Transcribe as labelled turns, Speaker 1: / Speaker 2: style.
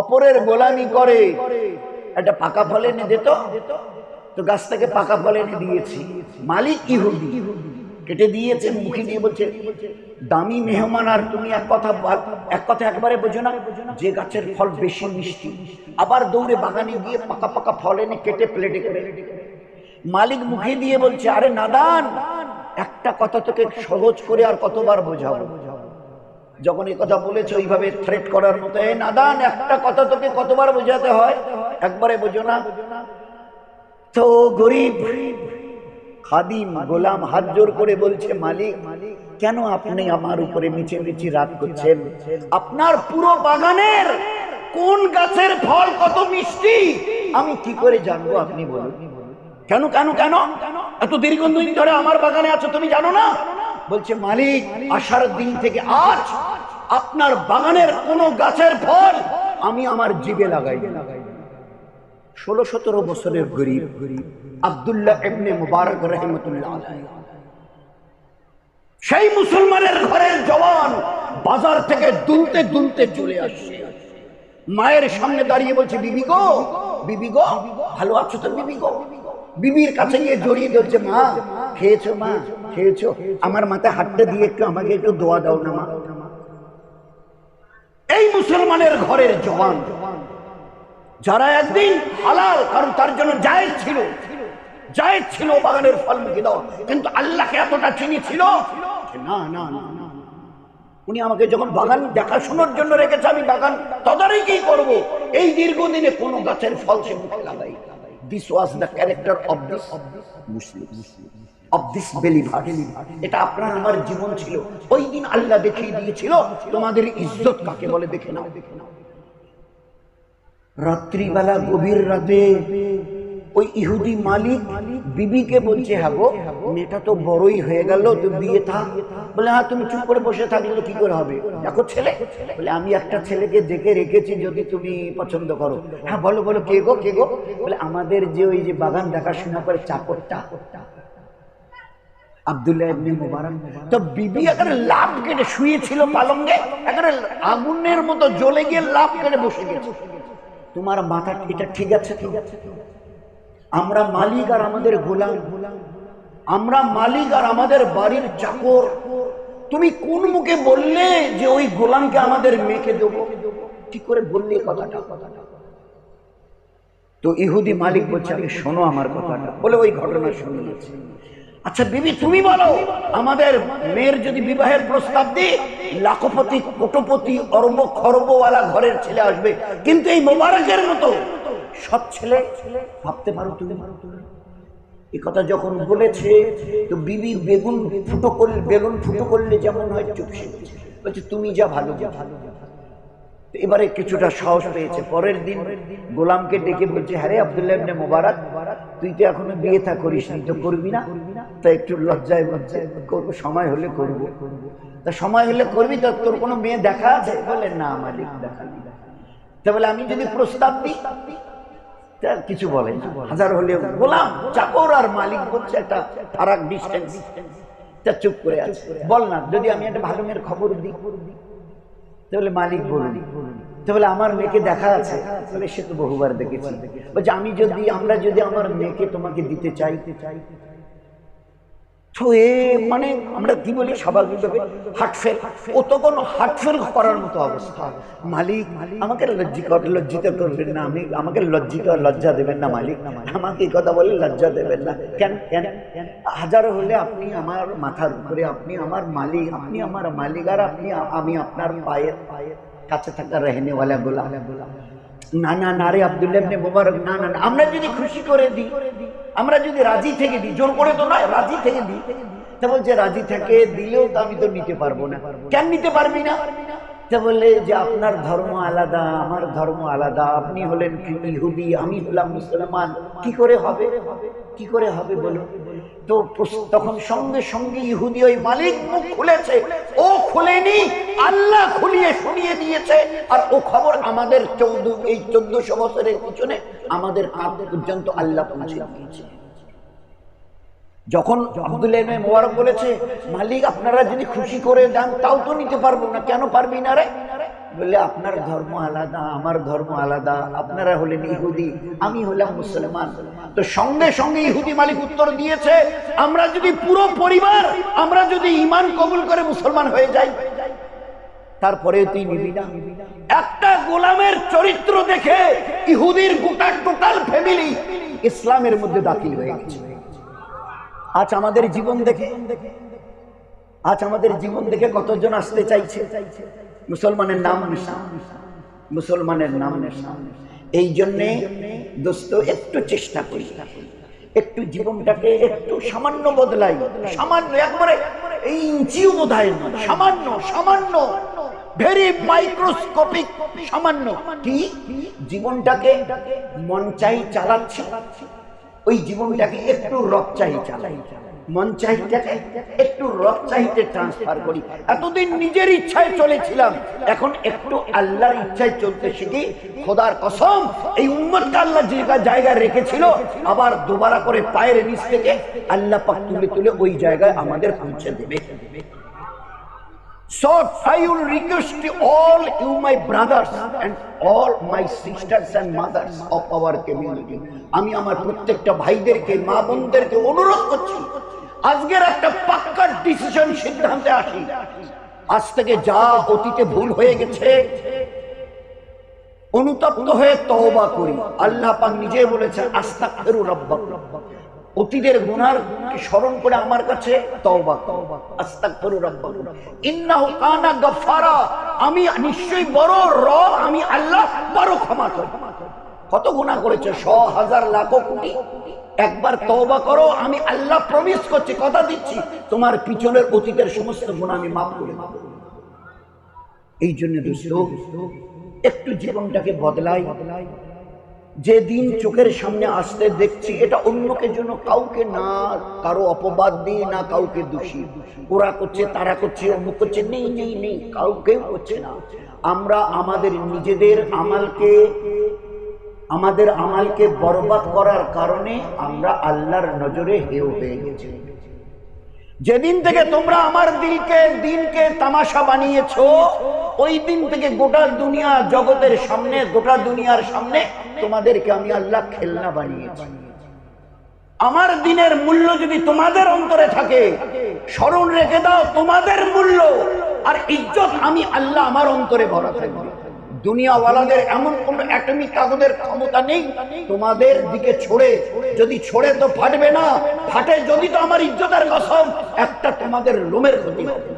Speaker 1: অপরের গোলামি করে। একটা পাকা ফল এনে দিত তো। গাছ থেকে পাকা ফল এনে দিয়েছি। মালিক কি ইহুদি। কেটে দিয়েছে, মুখে দিয়ে বলছে, দামি মেহমান আর তুমি এক কথা এক কথা একবারে বোঝো না। যে গাছের ফল বেশি মিষ্টি। আবার দৌড়ে বাগানে গিয়ে পাকা পাকা ফল এনে কেটে প্লেটে করে। মালিক মুখে দিয়ে বলছে, আরে নাদান, একটা কথা তোকে সহজ করে আর কতবার বোঝাবো? যখন এই কথা বলেছে, ওইভাবে থ্রেট করার মতো এ নাদান, একটা কথা তোকে কতবার বোঝাতে হয়? একবারে বোঝো না। তো গরিব খাদিম গোলাম হাত জোর করে বলছে, মালিক, কেন আপনি আমার উপরে মিচে মিচি রাত করছেন? আপনার পুরো বাগানের কোন গাছের ফল কত মিষ্টি? আমি কি করে জানব আপনি বলুন? কেন কেন কেন? এত দীর্ঘদিন ধরে আমার বাগানে আছো তুমি জানো না? বলছে, মালিক আসার দিন থেকে আজ আপনার বাগানের কোন গাছের ফল আমি আমার জীবে লাগাই ষোলো সতেরো বছরের গরিব আবদুল্লাহ এমনি মুবারক রহমতুল্লাহ সেই মুসলমানের ঘরের জওয়ান বাজার থেকে দুলতে দুলতে চলে আসছে। মায়ের সামনে দাঁড়িয়ে বলছে, বিবি গো বিবি গো, ভালো আছো তো, বিবি গো? বিবির কাছে গিয়ে জড়িয়ে ধরছে, মা, খেয়েছো মা, খেয়েছো? আমার মাথায় হাতটা দিয়ে একটু আমাকে একটু দোয়া দাও না, মা। এই মুসলমানের ঘরের জওয়ান, যারা একদিন হালাল, কারণ তার জন্য জায়েজ ছিল জায়েজ ছিল বাগানের ফল মুখে দাও কিন্তু আল্লাহকে এতটা চিনি ছিল না না না। উনি আমাকে যখন বাগান দেখাশোনার জন্য রেখেছে, আমি বাগান তদারকি করব। এই দীর্ঘদিনে কোনো গাছের ফল সে মুখে লাগাই this was the character of this Muslim of this believer এটা আপনার আমার জীবন ছিল। ওই দিন আল্লাহ দেখিয়ে দিয়েছিল, তোমাদের ইজ্জত কাকে বলে দেখে নাও দেখে নাও। রাত্রিবেলা গভীর রাতে ওই ইহুদি মালিক বিবিকে বলছে হ্যাঁ গো মেয়েটা তো বড়ই হয়ে গেল, তো বিয়ে থাক বলে হ্যাঁ তুমি চুপ করে বসে থাকলে কি করে হবে? দেখো ছেলে। বলে, আমি একটা ছেলেকে দেখে রেখেছি যদি তুমি পছন্দ করো। হ্যাঁ বলো বলো, কে গো কে গো? বলে, আমাদের যে ওই যে বাগান দেখাশোনা করে চাকরটা। আব্দুল্লাহ ইবনে মুবারক। তো বিবি একেবারে লাভ কেটে শুয়েছিল পালঙ্গে, একেবারে আগুনের মতো জ্বলে গিয়ে লাভ কেটে বসে গেছে। তোমার মাথা, এটা ঠিক আছে ঠিক আছে আমরা মালিক আর আমাদের গোলাম। আমরা মালিক আর আমাদের বাড়ির চাকর। তুমি কোন মুখে বললে যে ওই গোলামকে আমাদের মেয়েকে দেবো? ঠিক করে বললে কথাটা কথাটা। তো ইহুদি মালিক বলছে আমি শোনো আমার কথাটা। বলে ওই ঘটনা শুনিয়েছে। আচ্ছা বিবি, তুমি বলো, আমাদের মেয়ের যদি বিবাহের প্রস্তাব দিই, লাখপতি, কোটপতি অর্ব খর্বওয়ালা ঘরের ছেলে আসবে। কিন্তু এই মোবারকের মতো সব ছেলে ছেলে ভাবতে পারো তুমি। এই কথা যখন বলেছে, তো বিবি বেগুন ফুটো করলে বেগুন ফুটো করলে যেমন হয় চুপসে বলছে, তুমি যা ভালো যা ভালো তো এবারে কিছুটা সাহস পেয়েছে। পরের দিন গোলামকে ডেকে বলছে হ্যাঁ আব্দুল্লাহ ইবনে মোবারক, তুই তো এখনও বিয়ে থা করিস নি তো করবি না? তা একটু লজ্জায় লজ্জায় করব, সময় হলে করব। তা সময় হলে করবি তো, তোর কোনো মেয়ে দেখা আছে? বলে, না মালিক, দেখা তা বলে, আমি যদি প্রস্তাব দিই তা কিছু বলে হাজার হলে গোলাম চাকর আর মালিক হচ্ছে একটা ফারাক ডিস্টেন্স তা চুপ করে আছে। বল না যদি আমি একটা ভালো মেয়ের খবর দিই তাহলে মালিক বলুন। তাহলে আমার মেয়েকে দেখা আছে। তাহলে সে তো বহুবার দেখেছি। বলছে আমি যদি আমরা যদি আমার মেয়েকে তোমাকে দিতে চাইতে চাইতে চাই এ মানে আমরা কি বলি স্বাভাবিকভাবে? হাটফেল ও তখন হাটফেল করার মতো অবস্থা। মালিক, আমাকে লজ্জিত লজ্জিত করবেন না, আমি, আমাকে লজ্জিত, লজ্জা দেবেন না মালিক। আমাকে এই কথা বলে লজ্জা দেবেন না। কেন কেন? হাজারো হলে আপনি আমার মাথার উপরে, আপনি আমার মালিক, আপনি আমার মালিক, আর আপনি, আমি আপনার পায়ের পায়ের কাছে থাকা রেহনেওয়ালা গোলাম গোলাম। না না না রে আব্দুল্লাহ ইবনে না না না। আমরা যদি খুশি করে দিই, আমরা যদি রাজি থেকে দিই, জোর করে তো নয়, রাজি থেকে দিই। তা বলছে, রাজি থেকে দিলেও তো আমি তো নিতে পারব না। কেন নিতে পারবি না? তা বলে যে আপনার ধর্ম আলাদা, আমার ধর্ম আলাদা। আপনি হলেন ইহুদি আমি হলাম মুসলমান। কি করে হবে? কি করে হবে বলুন তো তখন সঙ্গে সঙ্গে ইহুদি ওই মালিক মুখ খুলেছে। ও খুলেনি, আল্লাহ খুলিয়ে শুনিয়ে দিয়েছে। আর ও খবর আমাদের চৌদ্দ, এই চোদ্দশো বছরের পিছনে আমাদের কাঁধ পর্যন্ত আল্লাহ পৌঁছে দিয়েছে। যখন আব্দুল্লাহ মোবারক বলেছে, মালিক আপনারা যদি খুশি করে দেন, তাও তো নিতে পারব না। কেন পারবি না রে? বললে আপনার ধর্ম আলাদা, আমার ধর্ম আলাদা, আপনারা হলেন ইহুদি, আমি হলাম মুসলমান। তো সঙ্গে সঙ্গে ইহুদি মালিক উত্তর দিয়েছে, আমরা যদি পুরো পরিবার, আমরা যদি ইমান কবুল করে মুসলমান হয়ে যাই। তারপরে তুই নিবি না একটা গোলামের চরিত্র দেখে ইহুদির গোটা টোটাল ফ্যামিলি ইসলামের মধ্যে দাখিল হয়ে গেছে। আজ আমাদের জীবন দেখে, আজ আমাদের জীবন দেখে কতজন আসতে চাইছে? মুসলমানের নাম মুসলমানের নাম এই জন্যে দোস্ত, একটু চেষ্টা করি। একটু জীবনটাকে একটু সামান্য বদলাই, সামান্য, একবারে এই ইঞ্চিও না সামান্য সামান্য ভেরি মাইক্রোস্কোপিক সামান্য। কি? জীবনটাকে মন চাই চালাচ্ছে। ওই জীবনটাকে একটু রক চাই চালাই। মন চাহিদাকে একটু রক চাহিতে ট্রান্সফার করি। এতদিন নিজের ইচ্ছায় চলেছিলাম। এখন একটু আল্লাহর ইচ্ছায় চলতে শিখি। খোদার কসম, এই উম্মতকে আল্লাহ জায়গা জায়গায় রেখেছিল, আবার দুবারা করে পায়ের নিচ থেকে আল্লাহ পাক তুলে তুলে ওই জায়গায় আমাদের পৌঁছে দেবে। So I will request to all you, my brothers, and all my sisters and mothers of our community. আমি আমার প্রত্যেকটা ভাইদেরকে, মা বোনদেরকে অনুরোধ করছি, আজকের একটা পাক্কা ডিসিশন সিদ্ধান্তে আসি। আজ থেকে যা অতীতে ভুল হয়ে গেছে, অনুতপ্ত হয়ে তওবা করি। আল্লাহ পাক নিজে বলেছেন, আস্তাগফিরু রাব্বাকুম। অতীতের গুনার স্মরণ করে আমার কাছে? তওবা আমি নিশ্চয়ই বড় র আমি আল্লাহ, বড় ক্ষমা করি। কত গুনাহ করেছে? শ হাজার, লাখ কোটি। একবার তওবা করো, আমি আল্লাহ প্রমিস করছি, কথা দিচ্ছি, তোমার পিছনের অতীতের সমস্ত গুনাহ আমি মাফ করে এই জন্য দোস্ত একটু জীবনটাকে বদলাই বদলাই। যে দিন চোখের সামনে আসতে দেখছি, এটা অন্যকে জন্য কাউকে না, কারও অপবাদ দিয়ে না কাউকে দোষী। ওরা করছে, তারা করছে, অমুক করছে, নেই নেই নেই, কাউকেও করছে না। আমরা আমাদের নিজেদের আমালকে, আমাদের আমালকে বরবাদ করার কারণে আমরা আল্লাহর নজরে হেও হয়ে গেছি। যেদিন থেকে তোমরা আমার দিলকে, দিনকে তামাশা বানিয়েছো, ওই দিন থেকে গোটা দুনিয়া জগতের সামনে, গোটা দুনিয়ার সামনে তোমাদেরকে আমি আল্লাহ খেলনা বানিয়েছি। আমার দিনের মূল্য যদি তোমাদের অন্তরে থাকে, স্মরণ রেখে দাও তোমাদের মূল্য। আর ইজ্জত আমি আল্লাহ আমার অন্তরে ভরা থাকবে। দুনিয়াওয়ালাদের এমন কোন অ্যাটমিক কাগজের ক্ষমতা নেই। তোমাদের দিকে ছড়ে, যদি ছড়ে তো ফাটবে না। ফাটে যদি তো আমার ইজ্জতের কসম, একটা তোমাদের লোমের ক্ষতি হবে।